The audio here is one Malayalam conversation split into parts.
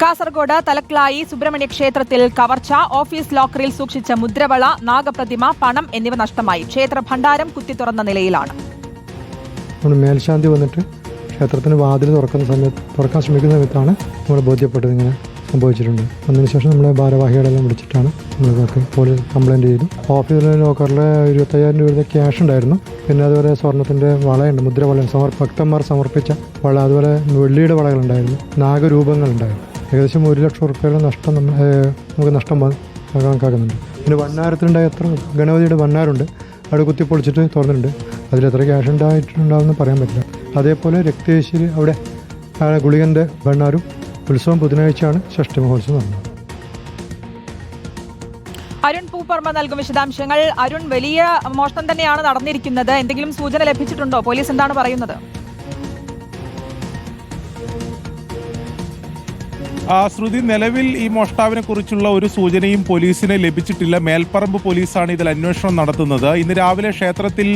കാസർഗോഡ് തലക്ലായി സുബ്രഹ്മണ്യ ക്ഷേത്രത്തിൽ കവർച്ച ഓഫീസ് ലോക്കറിൽ സൂക്ഷിച്ച മുദ്രവള നാഗപ്രതിമ പണം എന്നിവ നഷ്ടമായി. ക്ഷേത്ര ഭണ്ഡാരം കുത്തിത്തുറന്ന നിലയിലാണ്. നമ്മൾ മേൽശാന്തി വന്നിട്ട് ക്ഷേത്രത്തിന് വാതിൽ തുറക്കുന്ന സമയത്ത് തുറക്കാൻ ശ്രമിക്കുന്ന സമയത്താണ് നമ്മൾ ബോധ്യപ്പെട്ടത് ഇങ്ങനെ സംഭവിച്ചിട്ടുണ്ട്. അതിനുശേഷം നമ്മളെ ഭാരവാഹികളെല്ലാം വിളിച്ചിട്ടാണ് നമ്മളിതൊക്കെ പോലീസ് കംപ്ലയിന്റ് ചെയ്തു. ഓഫീസിലെ ലോക്കറിൽ ഇരുപത്തയ്യായിരം രൂപയുടെ ക്യാഷ് ഉണ്ടായിരുന്നു. പിന്നെ അതുപോലെ സ്വർണത്തിന്റെ വളയുണ്ട് മുദ്രവള സമർ ഭക്തന്മാർ സമർപ്പിച്ച വള അതുപോലെ വെള്ളിയുടെ വളകളുണ്ടായിരുന്നു. നാഗരൂപങ്ങളുണ്ടായിരുന്നു. ഏകദേശം ഒരു ലക്ഷം റുപ്യയുടെ നഷ്ടം നമ്മൾ നമുക്ക് നഷ്ടം കണക്കാക്കുന്നുണ്ട് പിന്നെ വണ്ണാരത്തിലുണ്ടായ എത്ര ഗണപതിയുടെ വണ്ണാരുണ്ട് അവിടെ കുത്തി പൊളിച്ചിട്ട് തുറന്നിട്ടുണ്ട്. അതിൽ എത്ര ക്യാഷ് ഉണ്ടായിട്ടുണ്ടാവുമെന്ന് പറയാൻ പറ്റില്ല. അതേപോലെ രക്തേശ്വരി അവിടെ ഗുളികന്റെ വണ്ണാരും ഉത്സവം ബുധനാഴ്ചയാണ് ഷഷ്ടി മഹോത്സവം നടന്നത്. അരുൺ പൂപ്പർമ്മ നൽകും വിശദാംശങ്ങൾ. അരുൺ വലിയ മോഷണം തന്നെയാണ് നടന്നിരിക്കുന്നത്. എന്തെങ്കിലും സൂചന ലഭിച്ചിട്ടുണ്ടോ? പോലീസ് എന്താണ് പറയുന്നത്? ശ്രുതി നിലവിൽ ഈ മോഷ്ടാവിനെ കുറിച്ചുള്ള ഒരു സൂചനയും പോലീസിന് ലഭിച്ചിട്ടില്ല. മേൽപ്പറമ്പ് പോലീസാണ് ഇതിൽ അന്വേഷണം നടത്തുന്നത്. ഇന്ന് രാവിലെ ക്ഷേത്രത്തിൽ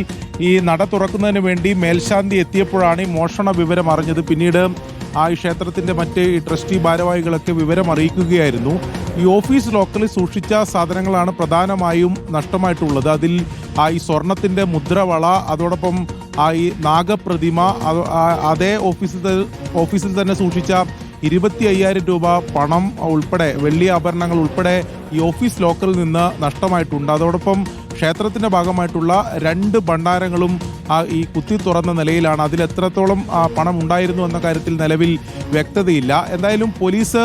ഈ നട തുറക്കുന്നതിന് വേണ്ടി മേൽശാന്തി എത്തിയപ്പോഴാണ് ഈ മോഷണ വിവരം അറിഞ്ഞത്. പിന്നീട് ആ ഈ ക്ഷേത്രത്തിന്റെ മറ്റ് ഈ ട്രസ്റ്റി ഭാരവാഹികളൊക്കെ വിവരം അറിയിക്കുകയായിരുന്നു. ഈ ഓഫീസ് ലോക്കലിൽ സൂക്ഷിച്ച സാധനങ്ങളാണ് പ്രധാനമായും നഷ്ടമായിട്ടുള്ളത്. അതിൽ ആ ഈ സ്വർണത്തിന്റെ മുദ്രവള അതോടൊപ്പം ആ ഈ നാഗപ്രതിമ അതേ ഓഫീസിൽ ഓഫീസിൽ തന്നെ സൂക്ഷിച്ച ഇരുപത്തി അയ്യായിരം രൂപ പണം ഉൾപ്പെടെ വെള്ളി ആഭരണങ്ങൾ ഉൾപ്പെടെ ഈ ഓഫീസ് ലോക്കറിൽ നിന്ന് നഷ്ടമായിട്ടുണ്ട്. അതോടൊപ്പം ക്ഷേത്രത്തിന്റെ ഭാഗമായിട്ടുള്ള രണ്ട് ഭണ്ഡാരങ്ങളും ആ, ഈ കുത്തി തുറന്ന നിലയിലാണ് അതിൽ എത്രത്തോളം പണം ഉണ്ടായിരുന്നു എന്ന കാര്യത്തിൽ നിലവിൽ വ്യക്തതയില്ല. എന്തായാലും പോലീസ്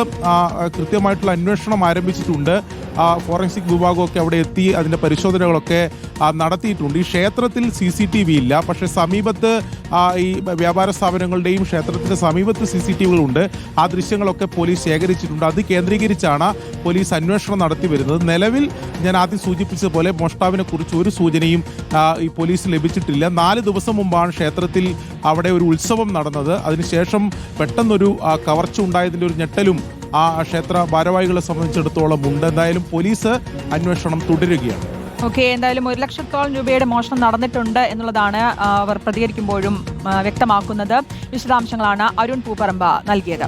കൃത്യമായിട്ടുള്ള അന്വേഷണം ആരംഭിച്ചിട്ടുണ്ട്. ഫോറൻസിക് വിഭാഗമൊക്കെ അവിടെ എത്തി അതിന്റെ പരിശോധനകളൊക്കെ നടത്തിയിട്ടുണ്ട്. ഈ ക്ഷേത്രത്തിൽ സി സി ടി വി ഇല്ല. പക്ഷേ സമീപത്ത് ഈ വ്യാപാര സ്ഥാപനങ്ങളുടെയും ക്ഷേത്രത്തിന്റെ സമീപത്ത് സി സി ടി വികളുണ്ട്. ആ ദൃശ്യങ്ങളൊക്കെ പോലീസ് ശേഖരിച്ചിട്ടുണ്ട്. അത് കേന്ദ്രീകരിച്ചാണ് പോലീസ് അന്വേഷണം നടത്തി വരുന്നത്. നിലവിൽ ഞാൻ ആദ്യം സൂചിപ്പിച്ചതുപോലെ മോഷ്ടാവിനെ കുറിച്ച് ഒരു സൂചനയും ഈ പോലീസ് ലഭിച്ചിട്ടില്ല. നാല് ദിവസം മുമ്പാണ് ക്ഷേത്രത്തിൽ അവിടെ ഒരു ഉത്സവം നടന്നത്. അതിനുശേഷം പെട്ടെന്നൊരു കവർച്ച ഉണ്ടായതിന്റെ ഒരു ഞെട്ടലും ആ ക്ഷേത്ര ഭാരവാഹികളെ സംബന്ധിച്ചിടത്തോളം ഉണ്ട്. എന്തായാലും പോലീസ് അന്വേഷണം തുടരുകയാണ്. ഓക്കെ എന്തായാലും ഒരു ലക്ഷത്തോളം രൂപയുടെ മോഷണം നടന്നിട്ടുണ്ട് എന്നുള്ളതാണ് അവർ പ്രതികരിക്കുമ്പോഴും വ്യക്തമാക്കുന്നത്. വിശദാംശങ്ങളാണ് അരുൺ പൂപ്പറമ്പ നൽകിയത്.